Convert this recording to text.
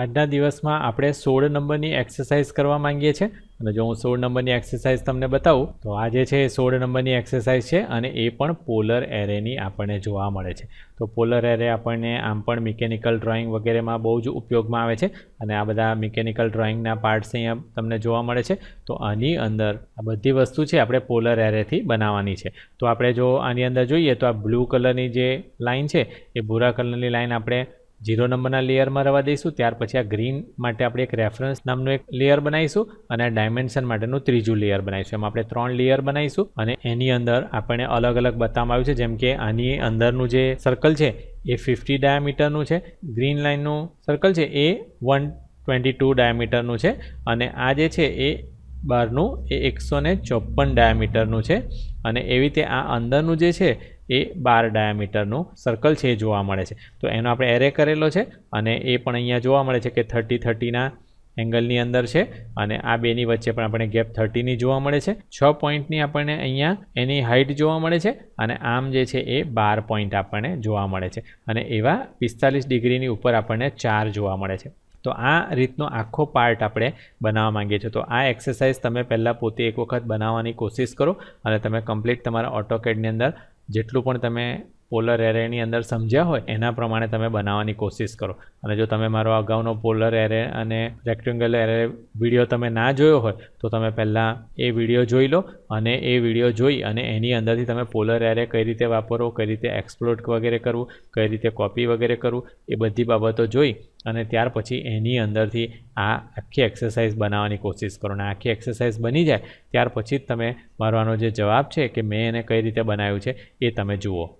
આજના દિવસમાં આપણે સોળ નંબરની એક્સરસાઇઝ કરવા માંગીએ છીએ. અને જો હું સોળ નંબરની એક્સરસાઇઝ તમને બતાવું, તો આ જે છે એ સોળ નંબરની એક્સરસાઇઝ છે અને એ પણ પોલર એરેની આપણને જોવા મળે છે. તો પોલર એરે આપણને આમ પણ મિકેનિકલ ડ્રોઈંગ વગેરેમાં બહુ જ ઉપયોગમાં આવે છે. અને આ બધા મિકેનિકલ ડ્રોઈંગના પાર્ટ્સ અહીંયા તમને જોવા મળે છે. તો આની અંદર આ બધી વસ્તુ છે આપણે પોલર એરેથી બનાવવાની છે. તો આપણે જો આની અંદર જોઈએ તો આ બ્લુ કલરની જે લાઈન છે, એ ભૂરા કલરની લાઈન આપણે જીરો નંબરના લેયરમાં રવા દઈશું. ત્યાર પછી આ ગ્રીન માટે આપણે એક રેફરન્સ નામનું એક લેયર બનાવીશું અને ડાયમેન્શન માટેનું ત્રીજું લેયર બનાવીશું. એમાં આપણે ત્રણ લેયર બનાવીશું અને એની અંદર આપણને અલગ અલગ બતાવવામાં આવ્યું છે. જેમ કે આની અંદરનું જે સર્કલ છે, એ ફિફ્ટી ડાયામીટરનું છે. ગ્રીન લાઇનનું સર્કલ છે, એ વન ટ્વેન્ટી ટુ ડાયામીટરનું છે. અને આ જે છે, એ બહારનું એ એકસો ચોપન ડાયામીટરનું છે. અને એવી રીતે આ અંદરનું જે છે એ બાર ડાયામીટરનું સર્કલ છે એ જોવા મળે છે. તો એનો આપણે એરે કરેલો છે અને એ પણ અહીંયા જોવા મળે છે કે થર્ટી થર્ટીના એંગલની અંદર છે અને આ બેની વચ્ચે પણ આપણે ગેપ થર્ટીની જોવા મળે છે. છ પોઈન્ટની આપણને અહીંયા એની હાઇટ જોવા મળે છે અને આમ જે છે એ બાર પોઈન્ટ આપણને જોવા મળે છે. અને એવા પિસ્તાલીસ ડિગ્રીની ઉપર આપણને ચાર જોવા મળે છે. તો આ રીતનો આખો પાર્ટ આપણે બનાવવા માંગીએ છીએ. તો આ એક્સરસાઇઝ તમે પહેલાં પોતે એક વખત બનાવવાની કોશિશ કરો અને તમે કમ્પ્લીટ તમારા ઓટોકેડની અંદર જેટલું પણ તમે પોલર એરેની અંદર સમજ્યા હોય, એના પ્રમાણે તમે બનાવવાની કોશિશ કરો. અને જો તમે મારો અગાઉનો પોલર એરે અને રેક્ટેંગલ એરે વીડિયો તમે ના જોયો હોય, તો તમે પહેલાં એ વીડિયો જોઈ લો અને એ વીડિયો જોઈ અને એની અંદરથી તમે પોલર એરે કઈ રીતે વાપરો, કઈ રીતે એક્સપ્લોટ વગેરે કરવું, કઈ રીતે કોપી વગેરે કરવું, એ બધી બાબતો જોઈ અને ત્યાર પછી એની અંદરથી આ આખી એક્સરસાઇઝ બનાવવાની કોશિશ કરો. અને આખી એક્સરસાઇઝ બની જાય, ત્યાર પછી જ તમે મારો આનો જે જવાબ છે કે મેં એને કઈ રીતે બનાવ્યું છે એ તમે જુઓ.